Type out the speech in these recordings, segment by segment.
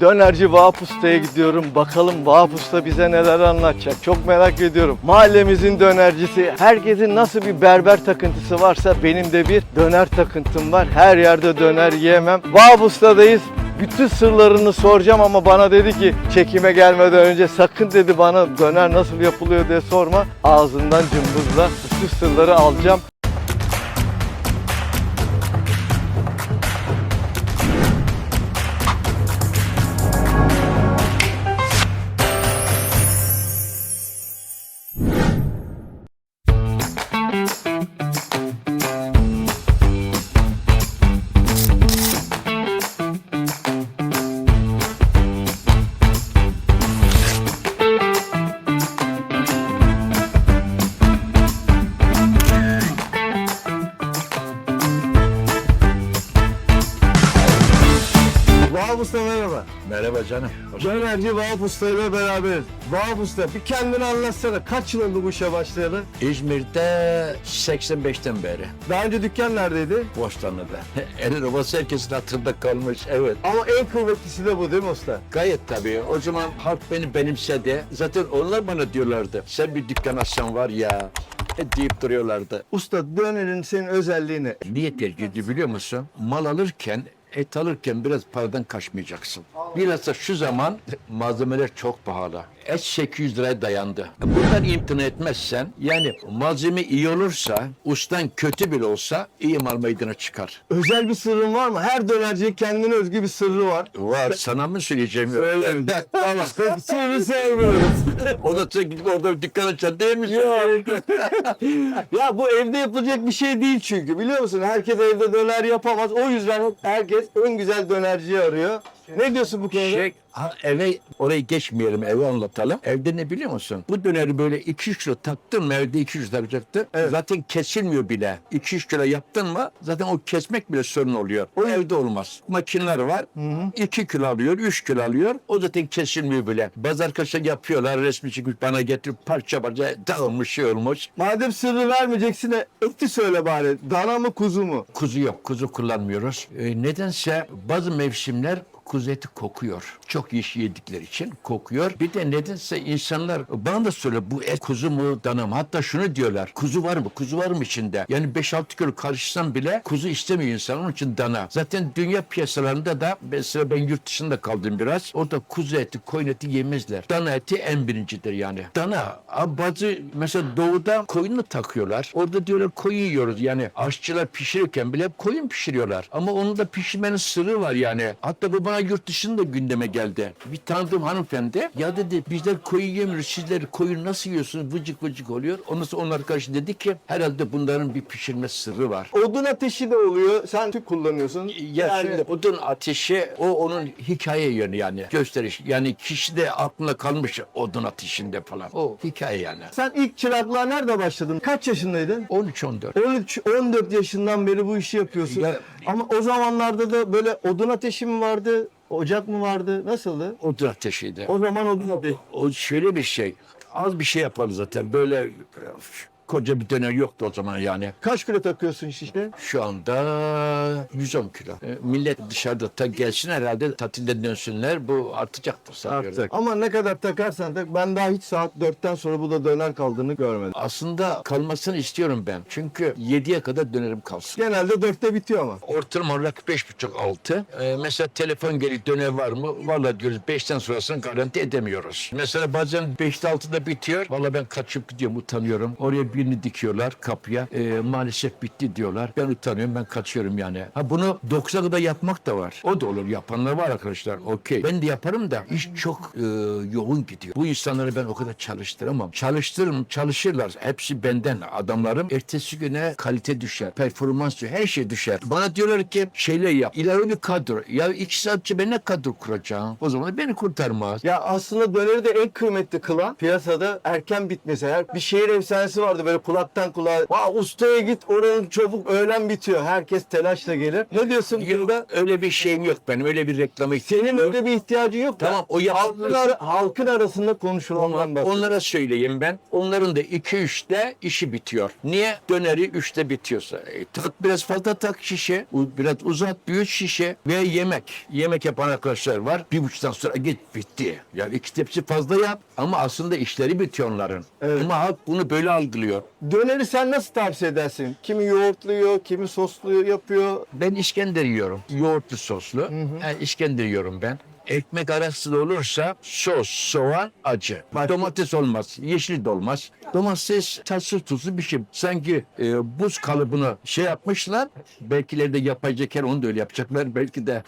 Dönerci Vahap Usta'ya gidiyorum. Bakalım Vahap Usta bize neler anlatacak. Çok merak ediyorum. Mahallemizin dönercisi. Herkesin nasıl bir berber takıntısı varsa benim de bir döner takıntım var. Her yerde döner yiyemem. Vahap Usta'dayız. Bütün sırlarını soracağım ama bana dedi ki çekime gelmeden önce sakın dedi bana döner nasıl yapılıyor diye sorma. Ağzından cımbızla bütün sırları alacağım. Dönerci Vahap Usta ile beraberiz. Vahap Usta bir kendini anlatsana. Kaç yıl oldu bu işe başlayalı? İzmir'de 85'ten beri. Daha önce dükkan neredeydi? Bostanlı'da. Elin obası herkesin hatırında kalmış. Evet. Ama en kıymetlisi de bu değil mi usta? Gayet tabii. O zaman halk beni benimsedi. Zaten onlar bana diyorlardı. Sen bir dükkan açsan var ya. e, deyip duruyorlardı. Usta dönerin senin özelliği ne? Niye tercih ediyor biliyor musun? Mal alırken Et alırken biraz paradan kaçmayacaksın. Bilhassa şu zaman malzemeler çok pahalı. Et 800 liraya dayandı. Bundan imtina etmezsen yani malzeme iyi olursa, ustan kötü bile olsa iyi mal meydana çıkar. Özel bir sırrın var mı? Her dönercinin kendine özgü bir sırrı var. Var sana mı söyleyeceğim? Söyle. Tamam. Sırrı sevmiyoruz. o da sen gidip orada bir dükkan açacaksın değil mi? ya bu evde yapılacak bir şey değil çünkü biliyor musun? Herkes evde döner yapamaz. O yüzden herkes en güzel dönerciyi arıyor. Ne diyorsun bu konuda? Şey, ha, eve orayı geçmeyelim eve anlatalım. Evde ne biliyor musun? Bu döneri böyle 2-3 kilo taktın mı evde 200 takacaktı. Evet. Zaten kesilmiyor bile. 2-3 kilo yaptın mı zaten o kesmek bile sorun oluyor. O evde olmaz. Makineler var. 2 kilo alıyor, 3 kilo alıyor. O zaten kesilmiyor bile. Bazı arkadaşlar yapıyorlar resmi çıkıp bana getirip parça parça dağılmış şey olmuş. Madem sırrı vermeyeceksin de eti söyle bari. Dana mı kuzu mu? Kuzu yok, kuzu kullanmıyoruz. Ee, nedense bazı mevsimler kuzu eti kokuyor. Çok iş yedikleri için kokuyor. Bir de nedense insanlar bana da söyle bu et kuzu mu dana mı? Hatta şunu diyorlar. Kuzu var mı? Kuzu var mı içinde? Yani 5-6 kilo karışsam bile kuzu istemiyor insan. Onun için dana. Zaten dünya piyasalarında da mesela ben yurt dışında kaldım biraz. Orada kuzu eti, koyun eti yemezler. Dana eti en birincidir yani. Dana. Bazı mesela doğuda koyunu takıyorlar. Orada diyorlar koyun yiyoruz. Yani aşçılar pişirirken bile koyun pişiriyorlar. Ama onun da pişirmenin sırrı var yani. Hatta bu bana yurt dışında gündeme geldi. Bir tanıdığım hanımefendi ya dedi bizler koyun yemiyoruz. Sizler koyun nasıl yiyorsunuz? Vıcık vıcık oluyor. Ondan sonra onun arkadaşı dedi ki herhalde bunların bir pişirme sırrı var. Odun ateşi de oluyor. Sen tüp kullanıyorsun. Ya Yani- odun ateşi o onun hikaye yönü yani gösteriş. Yani kişi de aklına kalmış odun ateşinde falan. O hikaye yani. Sen ilk çıraklığa nerede başladın? Kaç yaşındaydın? 13-14. 13-14 yaşından beri bu işi yapıyorsun. Ya- Ama o zamanlarda da böyle odun ateşi mi vardı? Ocak mı vardı? Nasıldı? Odun ateşiydi. O zaman odun ateşi. O şöyle bir şey. Az bir şey yapalım zaten. Böyle koca bir dönem yoktu o zaman yani. Kaç kilo takıyorsun şişte? Şu anda 110 kilo. E, millet dışarıda ta gelsin herhalde tatilden dönsünler. Bu artacaktır sanıyorum. Artacak. Ama ne kadar takarsan tak ben daha hiç saat 4'ten sonra bu da döner kaldığını görmedim. Aslında kalmasını istiyorum ben. Çünkü 7'ye kadar dönerim kalsın. Genelde 4'te bitiyor ama. Ortalama olarak beş buçuk altı. Ee, mesela telefon gelip döner var mı? Vallahi diyoruz beşten sonrasını garanti edemiyoruz. Mesela bazen beşte altıda bitiyor. Vallahi ben kaçıp gidiyorum utanıyorum. Oraya birini dikiyorlar kapıya. Ee, maalesef bitti diyorlar. Ben utanıyorum ben kaçıyorum yani. Ha bunu 90'a kadar yapmak da var. O da olur. Yapanlar var arkadaşlar. Okey. Ben de yaparım da iş çok e, yoğun gidiyor. Bu insanları ben o kadar çalıştıramam. Çalıştırırım, çalışırlar. Hepsi benden adamlarım. Ertesi güne kalite düşer, performans düşer, her şey düşer. Bana diyorlar ki şeyler yap. İleri bir kadro. Ya iki saatçi ben ne kadro kuracağım? O zaman beni kurtarmaz. Ya aslında döneri de en kıymetli kılan piyasada erken bitmesi. Her bir şehir efsanesi vardı böyle kulaktan kulağa. Aa, ustaya git oranın çabuk öğlen bitiyor. Herkes telaşla gelir. Ne diyorsun Gülben? Öyle bir şeyim yok benim. Öyle bir reklama ihtiyacım Senin yok. öyle bir ihtiyacın yok. da Tamam, o yapılır. halkın, halkın arasında konuşulandan bak. Onlara söyleyeyim ben. Onların da 2-3'te işi bitiyor. Niye? Döneri 3'te bitiyorsa. E, tak biraz fazla tak şişe. u- Biraz uzat büyüt şişe. Ve yemek. Yemek yapan arkadaşlar var. Bir buçuktan sonra git bitti. Yani iki tepsi fazla yap. Ama aslında işleri bitiyor onların. Evet. Ama halk bunu böyle algılıyor. Döneri sen nasıl tavsiye edersin? Kimi yoğurtluyor, kimi soslu yapıyor. Ben İskender yiyorum. Yoğurtlu soslu. Yani İskender yiyorum ben. Ekmek arası da olursa sos, soğan, acı. Başka- Domates olmaz, yeşil de olmaz. Domates tatsız tuzlu bir şey. Sanki e, buz kalıbını şey yapmışlar. Belkileri de yapay zeka onu da öyle yapacaklar. Belki de.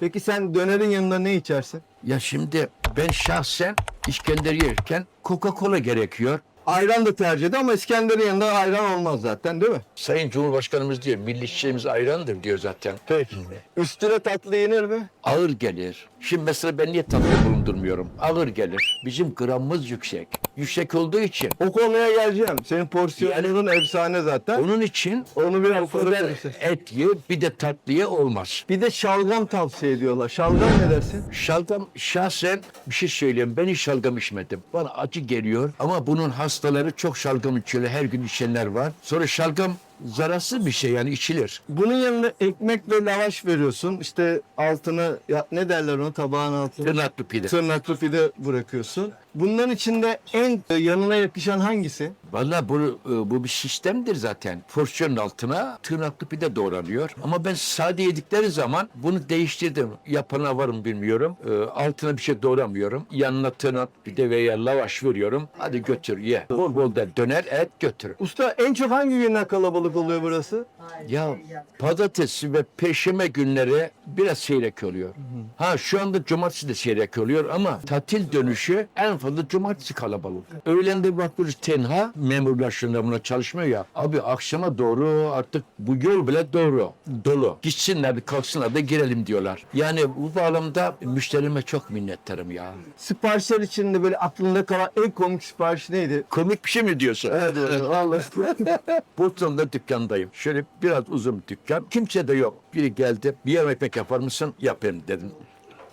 Peki sen dönerin yanında ne içersin? ya şimdi ben şahsen İskender yerken Coca-Cola gerekiyor. Ayran da tercih ediyor ama İskender'in yanında ayran olmaz zaten değil mi? Sayın Cumhurbaşkanımız diyor, milli içeceğimiz ayrandır diyor zaten. Peki. Üstüne tatlı yenir mi? Ağır gelir. Şimdi mesela ben niye tatlı bulundurmuyorum? Ağır gelir. Bizim gramımız yüksek. Yüksek olduğu için O konuya geleceğim. Senin porsiyonun efsane zaten. onun için Onu biraz sonra et ye bir de tatlı ye olmaz. Bir de şalgam tavsiye ediyorlar. Şalgam ne dersin? Şalgam şahsen bir şey söyleyeyim. Ben hiç şalgam içmedim. Bana acı geliyor ama bunun hastaları çok şalgam içiyorlar. Her gün içenler var. Sonra şalgam zararsız bir şey yani içilir. Bunun yanında ekmek ve lavaş veriyorsun. İşte altına ya ne derler ona tabağın altına? Tırnaklı pide. Tırnaklı pide bırakıyorsun. Bunların içinde en e, yanına yakışan hangisi? Vallahi bu, e, bu bir sistemdir zaten. Porsiyonun altına tırnaklı pide doğranıyor. Ama ben sade yedikleri zaman bunu değiştirdim. Yapana varım bilmiyorum. E, altına bir şey doğramıyorum. Yanına tırnak pide veya lavaş veriyorum. Hadi götür ye. Bol bol da döner et götür. Usta en çok hangi günler kalabalık oluyor burası? Ya pazartesi ve perşembe günleri biraz seyrek oluyor. Ha şu anda cumartesi de seyrek oluyor ama tatil dönüşü en fazla cumartesi kalabalık. Öğlen de bakıyoruz tenha memurlar şunda buna çalışmıyor ya. Abi akşama doğru artık bu yol bile doğru. Dolu. Gitsinler de kalksınlar da girelim diyorlar. Yani bu bağlamda müşterime çok minnettarım ya. Siparişler içinde böyle aklında kalan en komik sipariş neydi? Komik bir şey mi diyorsun? Evet, evet, vallahi. Boston'da dükkandayım. Şöyle biraz uzun dükkan. Kimse de yok. Biri geldi. Bir yarım ekmek yapar mısın? Yapayım dedim.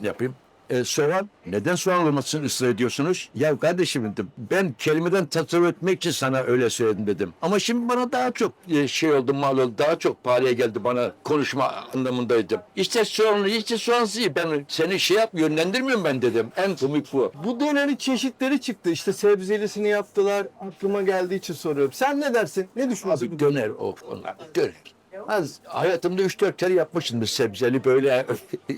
Yapayım. E, soğan. Neden soğan olmasını ısrar ediyorsunuz? Ya kardeşim dedim. Ben kelimeden tasarruf etmek için sana öyle söyledim dedim. Ama şimdi bana daha çok e, şey oldu mal oldu. Daha çok pahalıya geldi bana konuşma anlamındaydım. İşte soğanlı, işte soğansız. Ben seni şey yap yönlendirmiyorum ben dedim. En komik bu. Bu dönerin çeşitleri çıktı. İşte sebzelisini yaptılar. Aklıma geldiği için soruyorum. Sen ne dersin? Ne düşünüyorsun? Abi döner o onlar. Döner. Az hayatımda 3-4 kere yapmışımdır sebzeli böyle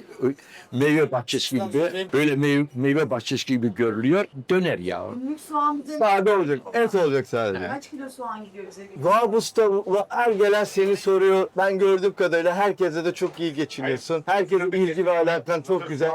meyve bahçesi gibi. Böyle meyve, meyve bahçesi gibi görülüyor. Döner ya. Günlük soğan bize Sade olacak. Et olacak sadece. kaç kilo soğan gidiyor bize? Vahap Usta her gelen seni soruyor. Ben gördüğüm kadarıyla herkese de çok iyi geçiniyorsun. Herkesin ilgi ve alakan çok güzel.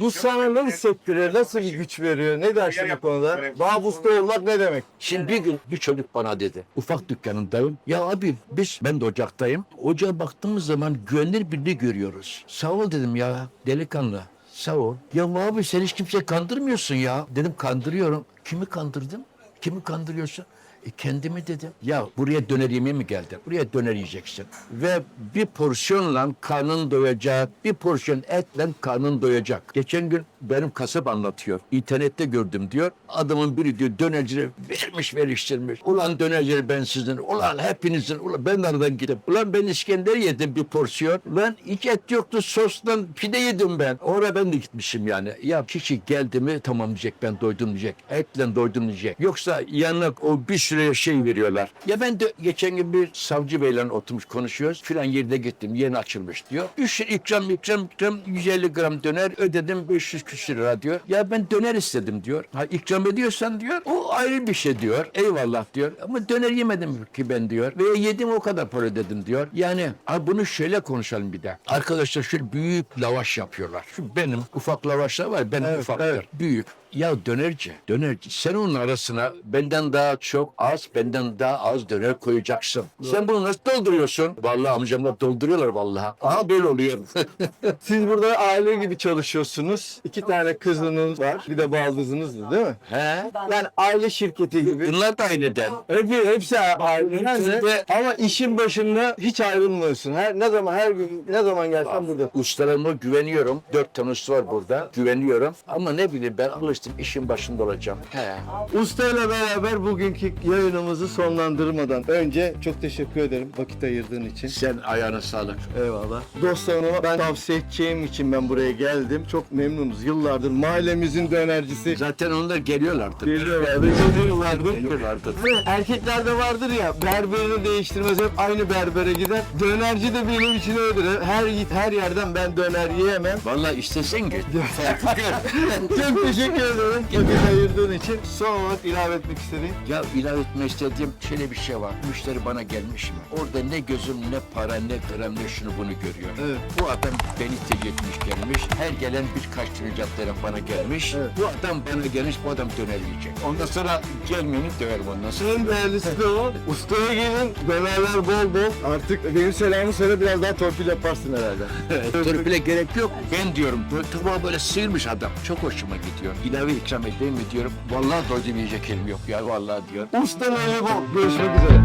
Bu sana nasıl hissettiriyor? Nasıl bir güç veriyor? Ne dersin bu konuda? Vahap Usta olmak ne demek? Şimdi bir gün bir çocuk bana dedi. Ufak dükkanındayım. Ya abi biz ben de ocaktayım. Ocağa baktığımız zaman güvenilir birini görüyoruz. Sağ ol dedim ya delikanlı. Sağ ol. Ya abi sen hiç kimseyi kandırmıyorsun ya. Dedim kandırıyorum. Kimi kandırdım? Kimi kandırıyorsun? E kendimi dedim. Ya buraya döner yemeye mi geldin? Buraya döner yiyeceksin. Ve bir porsiyonla karnın doyacak. Bir porsiyon etle karnın doyacak. Geçen gün benim kasap anlatıyor. İnternette gördüm diyor. Adamın biri diyor dönercileri vermiş veriştirmiş. Ulan dönerciler ben sizin. Ulan hepinizin. Ulan ben aradan gidip. Ulan ben İskender yedim bir porsiyon. Ulan hiç et yoktu sostan pide yedim ben. Oraya ben de gitmişim yani. Ya kişi geldi mi tamam diyecek ben doydum diyecek. Etle doydum diyecek. Yoksa yanına o bir sürü şey veriyorlar. Ya ben de geçen gün bir savcı beyle oturmuş konuşuyoruz. Filan yerine gittim yeni açılmış diyor. Üç ikram ikram ikram 150 gram döner ödedim 500 küsür lira diyor. Ya ben döner istedim diyor. Ha ikram ediyorsan diyor o ayrı bir şey diyor. Eyvallah diyor. Ama döner yemedim ki ben diyor. Ve yedim o kadar para ödedim diyor. Yani ha bunu şöyle konuşalım bir de. Arkadaşlar şöyle büyük lavaş yapıyorlar. Şu benim ufak lavaşlar var. Benim Evet, ufaktır. evet. Büyük. Ya dönerci, dönerci. Sen onun arasına benden daha çok az, benden daha az döner koyacaksın. Sen bunu nasıl dolduruyorsun? Vallahi amcamlar dolduruyorlar vallahi. Aha böyle oluyor. Siz burada aile gibi çalışıyorsunuz. İki tane kızınız var. Bir de baldızınız da değil mi? He? Yani aile şirketi gibi. Bunlar da aynıdan. Hepsi, hepsi aile. Ama işin başında hiç ayrılmıyorsun. Her ne zaman her gün ne zaman gelsen burada. Ustalarıma güveniyorum. Dört tane usta var burada. Güveniyorum. Ama ne bileyim ben alıştım işin başında olacağım. He. Usta ile beraber bugünkü yayınımızı sonlandırmadan önce çok teşekkür ederim vakit ayırdığın için. Sen ayağına sağlık. Eyvallah. Dostlarıma ben tavsiye edeceğim için ben buraya geldim. Çok memnunuz. Yıllardır mahallemizin dönercisi. Zaten onlar geliyorlardı. Geliyorlardı, geliyorlardı. Geliyorlardı. Erkeklerde vardır ya berberini değiştirmez hep aynı berbere gider. Dönerci de benim için öyledir. Her her yerden ben döner yiyemem. Vallahi istesen git. Çok teşekkür ederim vakit ayırdığın için. Son olarak ilave etmek istediğim. Ya ilave etmek istediğim şöyle bir şey var. Müşteri bana gelmiş mi? Orada ne gözüm ne para ne gram ne şunu bunu görüyor. Evet. Bu adam beni tecetmiş gelmiş. Her gelen birkaç caddeden bana gelmiş. Evet. Bu adam bana gelmiş bu adam döner yiyecek. Ondan sonra gelmeyeni döverim ondan sonra. En değerlisi de o. Ustaya gelin, dönerler bol bol. Artık benim selamı söyle biraz daha torpil yaparsın herhalde. Törpüle gerek yok. Ben diyorum tabağı böyle sıyırmış adam. Çok hoşuma gidiyor. İlave ikram edeyim mi diyorum. Vallahi doydum yiyecek elim yok ya vallahi diyor. Usta bol. Görüşmek üzere.